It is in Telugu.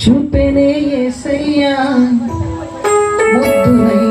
చూపెనే ఏసయ్యా. ముద్దునై